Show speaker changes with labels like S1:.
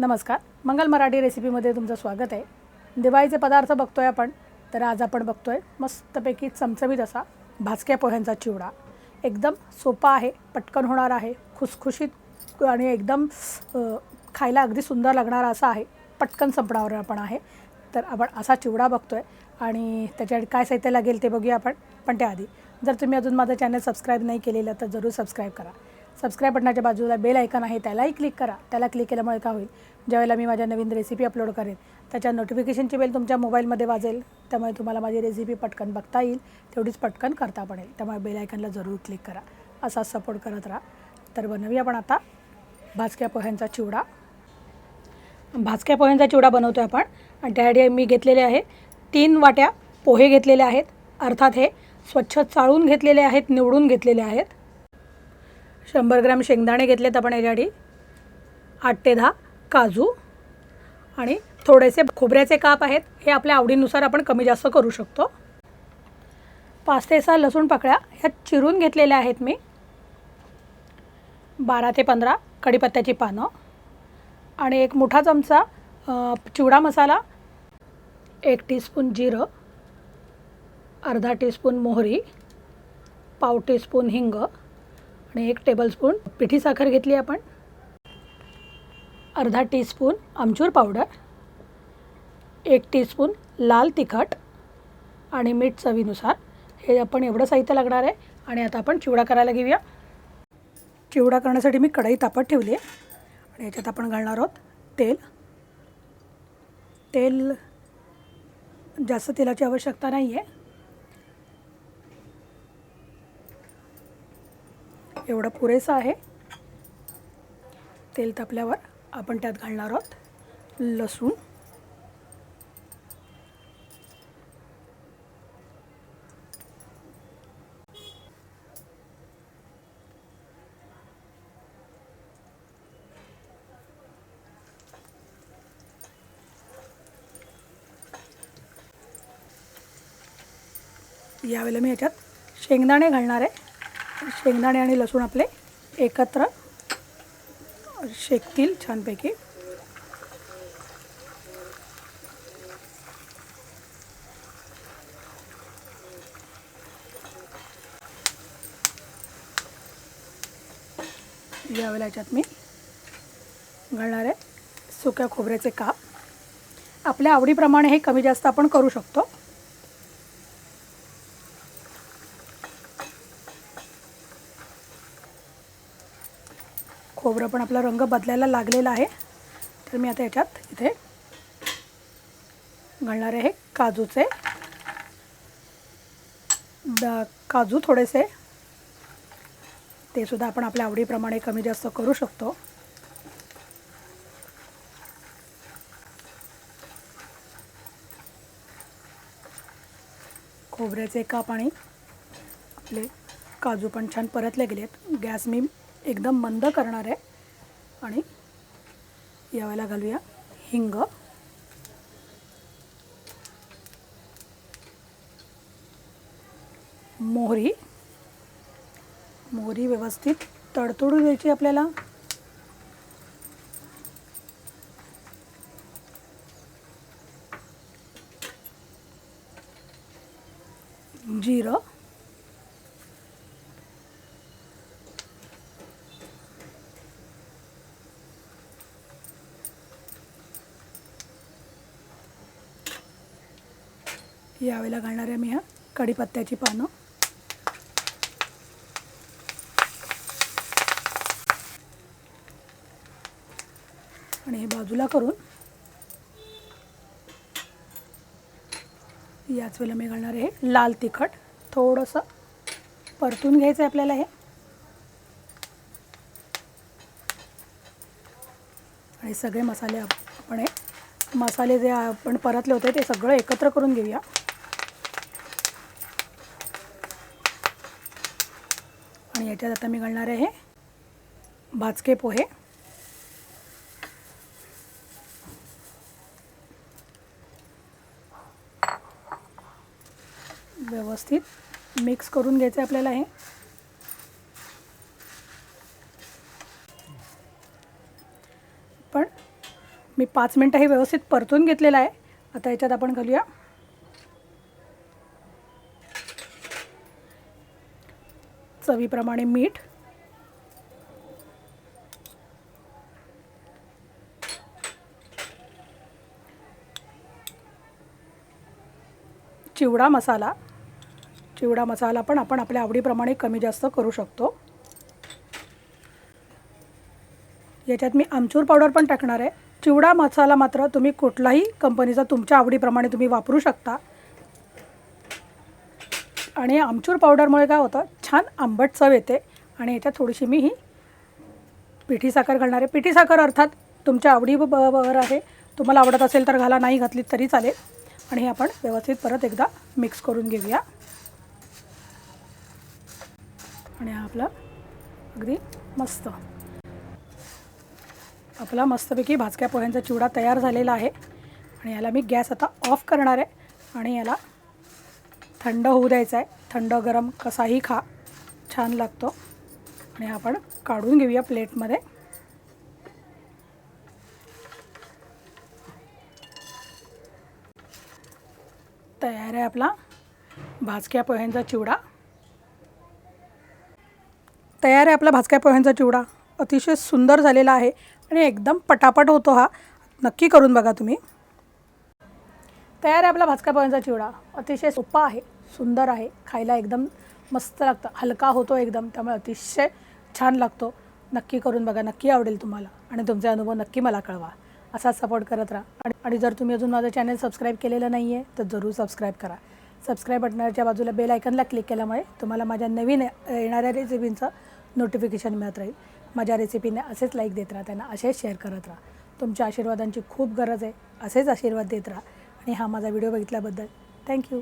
S1: नमस्कार. मंगल मराठी रेसिपीमध्ये तुमचं स्वागत आहे. दिवाळीचे पदार्थ बघतोय आपण तर आज आपण बघतोय मस्तपैकी चमचमीत असा भाजक्या पोह्यांचा चिवडा. एकदम सोपा आहे पटकन होणार आहे खुसखुशीत आणि एकदम खायला अगदी सुंदर लागणारा असा आहे. पटकन संपणावर आपण आहे. तर आपण असा चिवडा बघतोय आणि त्याच्यासाठी काय साहित्य लागेल ते बघूया आपण. पण त्याआधी जर तुम्ही अजून माझं चॅनल सबस्क्राईब नाही केलेलं तर जरूर सबस्क्राईब करा. सबस्क्राईब बटनाच्या बाजूला बेल ऐकन आहे त्यालाही क्लिक करा. त्याला क्लिक केल्यामुळे काय होईल? ज्यावेळेला मी माझ्या नवीन रेसिपी अपलोड करेन त्याच्या नोटिफिकेशनची बेल तुमच्या मोबाईलमध्ये वाजेल. त्यामुळे तुम्हाला माझी रेसिपी पटकन बघता येईल तेवढीच पटकन करता पडेल त्यामुळे बेल आयकनला जरूर क्लिक करा. असा सपोर्ट करत राहा. तर बनवूया आपण आता भाजक्या पोह्यांचा चिवडा. भाजक्या पोह्यांचा चिवडा बनवतो आहे आपण. आणि त्यासाठी मी घेतलेले आहे तीन वाट्या पोहे घेतलेले आहेत. अर्थात हे स्वच्छ चाळून घेतलेले आहेत निवडून घेतलेले आहेत. शंभर ग्रॅम शेंगदाणे घेतलेत आपण याच्यासाठी आठ ते दहा काजू आणि थोडेसे खोबऱ्याचे काप आहेत. हे आपल्या आवडीनुसार आपण कमी जास्त करू शकतो. पाच ते सहा लसूण पाकळ्या ह्या चिरून घेतलेल्या आहेत मी. बारा ते पंधरा कढीपत्त्याची पानं आणि एक मोठा चमचा चिवडा मसाला एक टीस्पून जिरं अर्धा टीस्पून मोहरी पाव टीस्पून हिंग आणि एक टेबलस्पून पिठी साखर घेतली आपण. अर्धा टीस्पून आमचूर पावडर एक टीस्पून लाल तिखट आणि मीठ चवीनुसार. हे आपण एवढं साहित्य लागणार आहे आणि आता आपण चिवडा करायला घेऊया. चिवडा करण्यासाठी मी कढई तापत ठेवली आहे. आणि याच्यात आपण घालणार आहोत तेल. तेल जास्त तेलाची आवश्यकता नाही आहे एवढं पुरेसं आहे. तेल तापल्यावर आपण त्यात घालणार आहोत लसूण. यावेळेला मी याच्यात शेंगदाणे घालणार आहे. शेंगदाणे आणि लसूण आपले एकत्र शेकतील छानपैकी. यावेळेला याच्यात मी घालणार आहे सुक्या खोबऱ्याचे काप. आपल्या आवडीप्रमाणे हे कमी जास्त आपण करू शकतो. खोबरं पण आपला रंग बदलायला लागलेला आहे. तर मी आता याच्यात इथे घालणार आहे काजूचे. द काजू थोडेसे. ते सुद्धा आपण आपल्या आवडीप्रमाणे कमी जास्त करू शकतो. खोबऱ्याचे काप आणि आपले काजू पण छान परतले गेले आहेत गॅस मी एकदम मंद करणार आहे. आणि यावेळेला घालूया हिंग. मोहरी. मोहरी व्यवस्थित तडतोडू द्यायची आपल्याला. जिरं. यावेळेला घालणार आहे मी ह्या कढीपत्त्याची पानं. आणि हे बाजूला करून याच वेळेला मी घालणार आहे लाल तिखट. थोडंसं परतून घ्यायचं आहे आपल्याला हे. आणि सगळे मसाले आपण हे मसाले जे आपण परतले होते ते सगळं एकत्र करून घेऊया. आणि याच्यात आता मी घालणार आहे भाजके पोहे. व्यवस्थित मिक्स करून घ्यायचं आहे आपल्याला हे. पण मी पाच मिनटं हे व्यवस्थित परतून घेतलेलं आहे. आता याच्यात आपण घालूया. चवीप्रमाणे मीठ. चिवडा मसाला. चिवडा मसाला पण आपण आपल्या आवडीप्रमाणे कमी जास्त करू शकतो. याच्यात मी आमचूर पावडर पण टाकणार आहे. चिवडा मसाला मात्र तुम्ही कुठलाही कंपनीचा तुमच्या आवडीप्रमाणे तुम्ही वापरू शकता. आणि आमचूर पावडरमुळे काय होतं? छान आंबट चव येते. आणि याच्यात थोडीशी मी ही पिठी साखर घालणार आहे. पिठी साखर अर्थात तुमच्या आवडी ब- आहे. तुम्हाला आवडत असेल तर घाला नाही घातली तरी चालेल. आणि हे आपण व्यवस्थित परत एकदा मिक्स करून घेऊया. आणि हा आपला अगदी मस्त. आपला मस्तपैकी भाजक्या पोह्यांचा चिवडा तयार झालेला आहे. आणि याला मी गॅस आता ऑफ करणार आहे. आणि याला थंड होऊ द्यायचा आहे. थंड गरम कसाही खा. छान लागतो. आणि आपण काढून घेऊया प्लेटमध्ये. तयार आहे आपला भाजक्या पोह्यांचा चिवडा. तयार आहे आपला भाजक्या पोह्यांचा चिवडा. अतिशय सुंदर झालेला आहे आणि एकदम पटापट होतो हा. नक्की करून बघा तुम्ही. तयार आहे आपला भाजक्या पोह्यांचा चिवडा. अतिशय सोपा आहे सुंदर आहे खायला एकदम मस्त लागतं. हलका होतो एकदम त्यामुळे अतिशय छान लागतो. नक्की करून बघा नक्की आवडेल तुम्हाला. आणि तुमचे अनुभव नक्की मला कळवा. असा सपोर्ट करत राहा. आणि आणि जर तुम्ही अजून माझं चॅनल सबस्क्राईब केलेलं नाही आहे तर जरूर सबस्क्राईब करा. सबस्क्राईब बटनाच्या बाजूला बेल आयकनला क्लिक केल्यामुळे तुम्हाला माझ्या नवीन येणाऱ्या रेसिपींचं नोटिफिकेशन मिळत राहील. माझ्या रेसिपीने असेच लाईक देत राहा त्यांना असेच शेअर करत राहा. तुमच्या आशीर्वादांची खूप गरज आहे असेच आशीर्वाद देत राहा. आणि हा माझा व्हिडिओ बघितल्याबद्दल थँक्यू